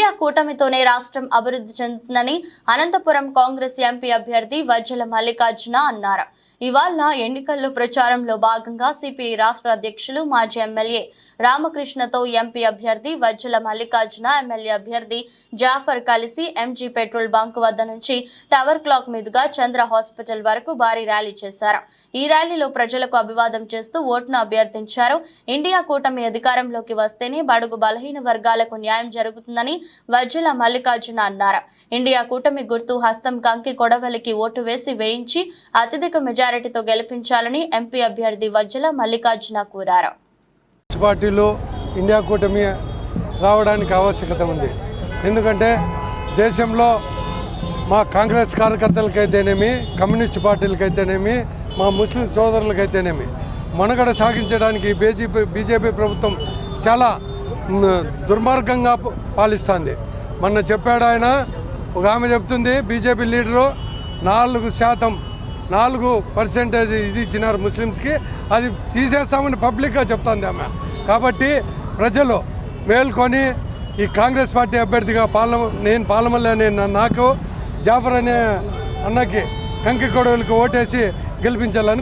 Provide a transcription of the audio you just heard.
India కూటమితోనే రాష్ట్రం అభివృద్ధి చెందుతుందని అనంతపురం కాంగ్రెస్ ఎంపీ అభ్యర్థి వజ్జల మల్లికార్జున అన్నారు. ఇవాళ ఎన్నికల్లో ప్రచారంలో భాగంగా సిపిఐ రాష్ట్ర అధ్యక్షులు మాజీ ఎమ్మెల్యే రామకృష్ణతో ఎంపీ అభ్యర్థి వజ్జల మల్లికార్జున ఎమ్మెల్యే అభ్యర్థి జాఫర్ కలిసి ఎంజీ పెట్రోల్ బంక్ వద్ద నుంచి టవర్ క్లాక్ మీదుగా చంద్ర హాస్పిటల్ వరకు భారీ ర్యాలీ చేశారు. ఈ ర్యాలీలో ప్రజలకు అభివాదం చేస్తూ ఓటును అభ్యర్థించారు. ఇండియా కూటమి అధికారంలోకి వస్తేనే బడుగు బలహీన వర్గాలకు న్యాయం జరుగుతుందని వజ్జల మల్లికార్జున అన్నారు. ఇండియా కూటమి గుర్తు హస్తం కంకి కొడవలికి ఓటు వేసి వేయించి అత్యధిక మెజారిటీతో గెలిపించాలని ఎంపీ అభ్యర్థి వజ్జల మల్లికార్జున కోరారు. పార్టీలో ఇండియా కూటమి రావడానికి ఆవశ్యకత ఉంది. ఎందుకంటే దేశంలో మా కాంగ్రెస్ కార్యకర్తలకైతేనేమి కమ్యూనిస్ట్ పార్టీలకైతేనేమి మా ముస్లిం సోదరులకైతేనేమి మనుగడ సాగించడానికి బీజేపీ బీజేపీ ప్రభుత్వం చాలా దుర్మార్గంగా పాలిస్తుంది. మొన్న చెప్పాడు ఆయన ఒక ఆమె చెప్తుంది బీజేపీ లీడరు నాలుగు శాతం నాలుగు పర్సెంటేజ్ ఇది ఇచ్చినారు ముస్లిమ్స్కి అది తీసేస్తామని పబ్లిక్గా చెప్తుంది ఆమె. కాబట్టి ప్రజలు మేల్కొని ఈ కాంగ్రెస్ పార్టీ అభ్యర్థిగా పాలన నేను పాలమల్లి అనే నాకు జాఫర్ అనే అన్నకి కంకి కొడవలకి ఓటేసి గెలిపించాలని